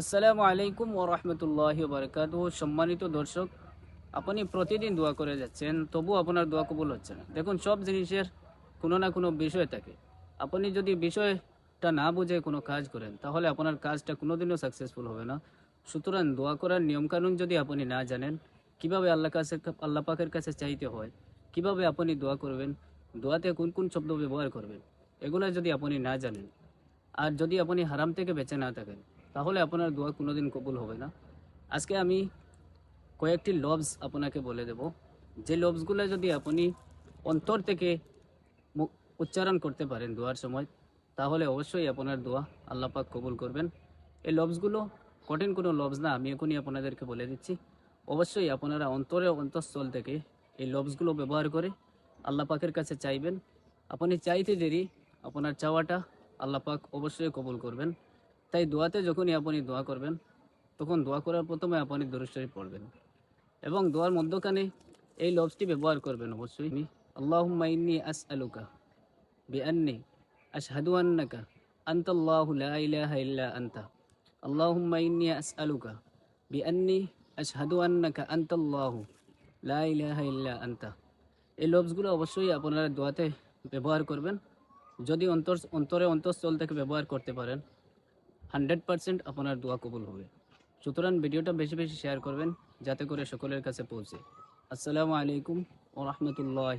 আসসালামু আলাইকুম ও রহমতুল্লাহ বারকাত সম্মানিত দর্শক, আপনি প্রতিদিন দোয়া করে যাচ্ছেন তবু আপনার দোয়া কবুল হচ্ছে না। দেখুন, সব জিনিসের কোনো না কোনো বিষয় থাকে। আপনি যদি বিষয়টা না বুঝে কোনো কাজ করেন, তাহলে আপনার কাজটা কোনোদিনও সাকসেসফুল হবে না। সুতরাং দোয়া করার নিয়মকানুন যদি আপনি না জানেন, কীভাবে আল্লাহ কাছে, আল্লাহ পাকের কাছে চাইতে হয়, কীভাবে আপনি দোয়া করবেন, দোয়াতে কোন কোন শব্দ ব্যবহার করবেন, এগুলো যদি আপনি না জানেন, আর যদি আপনি হারাম থেকে বেঁচে না থাকেন তাহলে আপনার দোয়া কোনোদিন কবুল হবে না। আজকে আমি কয়েকটি লবস আপনাকে বলে দেব। যে লবসগুলো যদি আপনি অন্তর থেকে উচ্চারণ করতে পারেন দোয়ার সময়, তাহলে অবশ্যই আপনার দোয়া আল্লাহ পাক কবুল করবেন। এই লবসগুলো কঠিন কোনো লবস না, আমি এখনই আপনাদেরকে বলে দিচ্ছি। অবশ্যই আপনারা অন্তরে অন্তঃস্থল থেকে এই লবসগুলো ব্যবহার করে আল্লাহ পাকের কাছে চাইবেন। আপনি চাইতে দেরি, আপনার চাওয়াটা আল্লাহ পাক অবশ্যই কবুল করবেন। তাই দোয়াতে যখনই আপনি দোয়া করবেন, তখন দোয়া করার প্রথমে আপনি দরুদ পড়বেন। এবং দোয়ার মধ্যখানে এই লবসটি ব্যবহার করবেন অবশ্যই। আমি আল্লাহুম্মা ইন্নি আসআলুকা বিআন্নি আশহাদু আন্নাকা আনতাল্লাহু লা ইলাহা ইল্লা আনতা। আল্লাহুম্মা ইন্নি আসআলুকা বিআন্নি আশহাদু আন্নাকা আনতাল্লাহু লা ইলাহা এই লবসগুলো অবশ্যই আপনারা দোয়াতে ব্যবহার করবেন। যদি অন্তর, অন্তরে অন্তঃস্থল থেকে ব্যবহার করতে পারেন। হান্ড্রেড পারসেন্ট আপনার দোয়া কবুল হবে। সুতরাং ভিডিওটা বেশি বেশি শেয়ার করবেন, যাতে করে সকলের কাছে পৌঁছে। আসসালামু আলাইকুম ও রহমতুল্লাহ